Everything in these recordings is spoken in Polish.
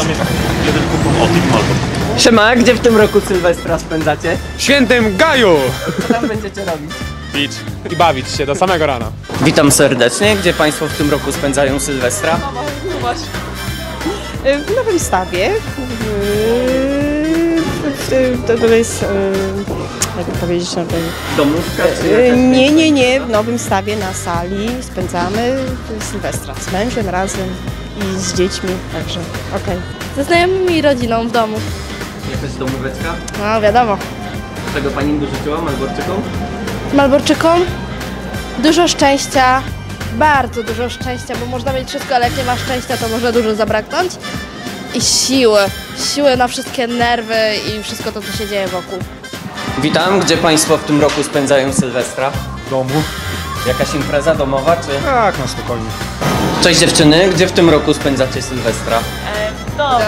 tam jest jeden kupon od ich Malbor. Siema, gdzie w tym roku Sylwestra spędzacie? Świętym Gaju! Co tam będziecie robić? Pić i bawić się do samego rana. Witam serdecznie. Gdzie Państwo w tym roku spędzają Sylwestra? W Nowym Stawie. W, w, to, to jest. Jak to powiedzieć na tym? Domówka Nie, nie, nie. W Nowym Stawie na sali spędzamy Sylwestra z mężem razem i z dziećmi. Także okej. Ze znajomymi i rodziną w domu. Jakaś domóweczka? No wiadomo. Czego Pani życzyła Malborczykom? Malborczykom dużo szczęścia, bardzo dużo szczęścia, bo można mieć wszystko, ale jak nie ma szczęścia, to może dużo zabraknąć. I siły, siły na wszystkie nerwy i wszystko to, co się dzieje wokół. Witam. Gdzie Państwo w tym roku spędzają Sylwestra? W domu? Jakaś impreza domowa czy... Tak, na spokojnie. Cześć dziewczyny, gdzie w tym roku spędzacie Sylwestra? W domu.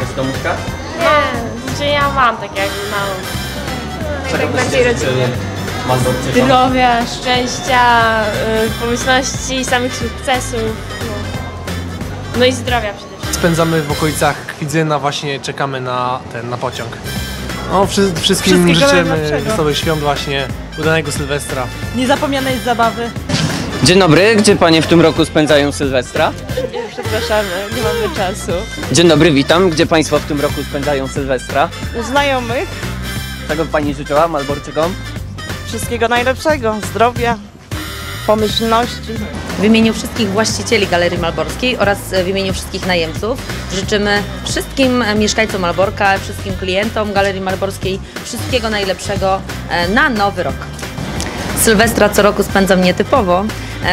Jakaś domówka? Nie, że ja mam tak jak małą. Byście życzyli Malborczykom? Zdrowia, szczęścia, y, pomyślności, samych sukcesów. No, no i zdrowia przede wszystkim. Spędzamy w okolicach Kwidzyna, właśnie czekamy na ten, na pociąg. No, wszy, wszystkim życzymy wesołych świąt właśnie, udanego Sylwestra. Niezapomnianej zabawy. Dzień dobry, gdzie Panie w tym roku spędzają Sylwestra? Przepraszamy, nie mamy czasu. Dzień dobry, witam. Gdzie Państwo w tym roku spędzają Sylwestra? U znajomych Czego by Pani życzyła Malborczykom? wszystkiego najlepszego. Zdrowia, pomyślności. W imieniu wszystkich właścicieli Galerii Malborskiej oraz w imieniu wszystkich najemców życzymy wszystkim mieszkańcom Malborka, wszystkim klientom Galerii Malborskiej wszystkiego najlepszego e, na nowy rok. Sylwestra co roku spędzam nietypowo,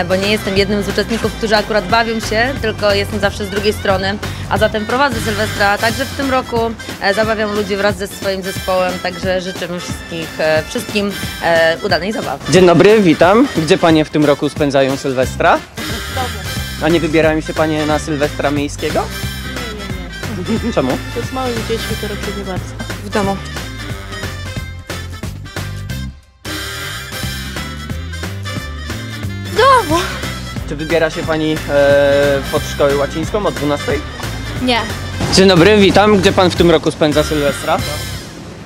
bo nie jestem jednym z uczestników, którzy akurat bawią się, tylko jestem zawsze z drugiej strony, a zatem prowadzę Sylwestra także w tym roku, e, zabawiam ludzi wraz ze swoim zespołem, także życzymy wszystkich, e, wszystkim e, udanej zabawy. Dzień dobry, witam. Gdzie Panie w tym roku spędzają Sylwestra? A nie wybierają się Panie na Sylwestra miejskiego? Nie, nie. Czemu? To z małymi dziećmi to raczej nie bardzo. W domu. Czy wybiera się Pani e, pod szkołę łacińską o 12? Nie. Dzień dobry, witam. Gdzie Pan w tym roku spędza Sylwestra?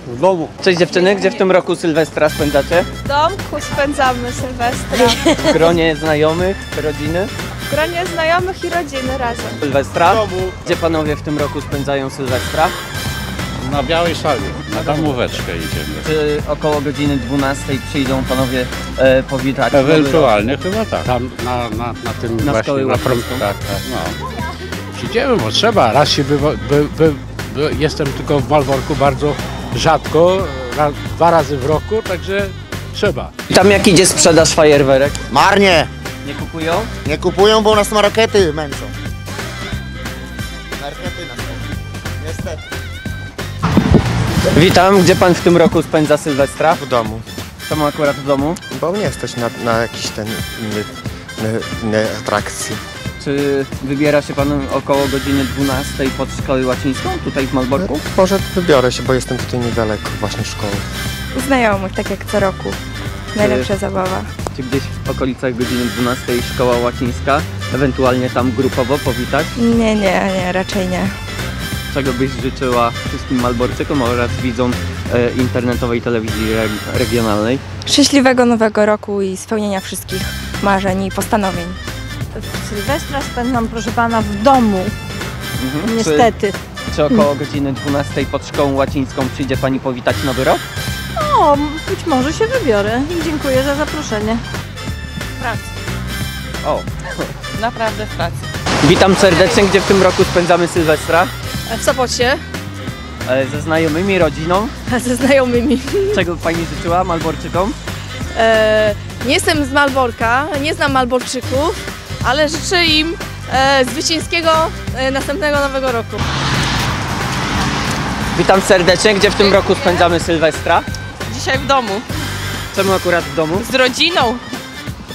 W domu. Cześć dziewczyny, gdzie w tym roku Sylwestra spędzacie? W domku spędzamy Sylwestra. W gronie znajomych, rodziny? W gronie znajomych i rodziny razem. Sylwestra? W domu. Gdzie Panowie w tym roku spędzają Sylwestra? Na białej sali, na domóweczkę idziemy. Czy około godziny 12 przyjdą Panowie e, powitać? Ewentualnie chyba tak. Tam na, na, na tym Na właśnie, szkołę na prom... Tak, tak, no. Przyjdziemy, bo trzeba. Raz się bywa, by, by, by, jestem tylko w Malborku bardzo rzadko, ra, dwa razy w roku, także trzeba. Tam jak idzie sprzedaż fajerwerek? Marnie! Nie kupują? Nie kupują, bo nas markety męczą. Markety nas męczą. Niestety. Witam, gdzie Pan w tym roku spędza Sylwestra? W domu. Czemu akurat w domu? Bo nie stać na, na jakiś ten atrakcji. Czy wybiera się Pan około godziny 12 pod szkołę łacińską tutaj w Malborku? Może wybiorę się, bo jestem tutaj niedaleko właśnie szkoły. Znajomych, tak jak co roku. Najlepsza zabawa. Czy gdzieś w okolicach godziny 12 szkoła łacińska? Ewentualnie tam grupowo powitać? Nie, nie, nie, raczej nie. Czego byś życzyła wszystkim Malborczykom oraz widzom e, internetowej telewizji reg- regionalnej? Szczęśliwego nowego roku i spełnienia wszystkich marzeń i postanowień. Sylwestra spędzam, proszę pana, w domu, Mhm. niestety. Czy, czy około godziny 12 pod szkołą łacińską przyjdzie Pani powitać Nowy Rok? O, być może się wybiorę i dziękuję za zaproszenie. O, Naprawdę w pracy. witam serdecznie, gdzie w tym roku spędzamy Sylwestra? W Sopocie, E, ze znajomymi, rodziną. ze znajomymi. Czego by Pani życzyła Malborczykom? E, nie jestem z Malborka, nie znam Malborczyków, ale życzę im e, zwycięskiego e, następnego nowego roku. Witam serdecznie, gdzie w tym roku spędzamy Sylwestra? Dzisiaj w domu. Czemu akurat w domu? Z rodziną.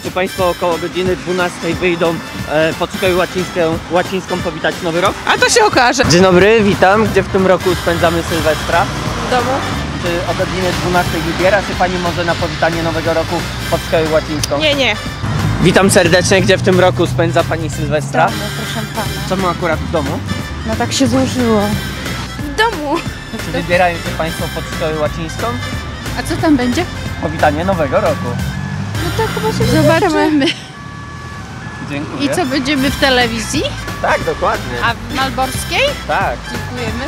Czy Państwo około godziny 12 wyjdą e, szkołę łacińską, łacińską powitać Nowy Rok? A to się okaże. Dzień dobry, witam. Gdzie w tym roku spędzamy Sylwestra? W domu. Czy o godzinie 12 wybiera się Pani może na powitanie Nowego Roku szkołę łacińską? Nie, nie. Witam serdecznie, gdzie w tym roku spędza Pani Sylwestra? proszę pana. Czemu akurat w domu? No tak się złożyło. W domu. Czy wybierają się Państwo szkołę łacińską? A co tam będzie? Powitanie nowego roku. No to chyba się zobaczymy. Dziękuję. I co, będziemy w telewizji? Tak, dokładnie. A w Malborskiej? Tak. Dziękujemy.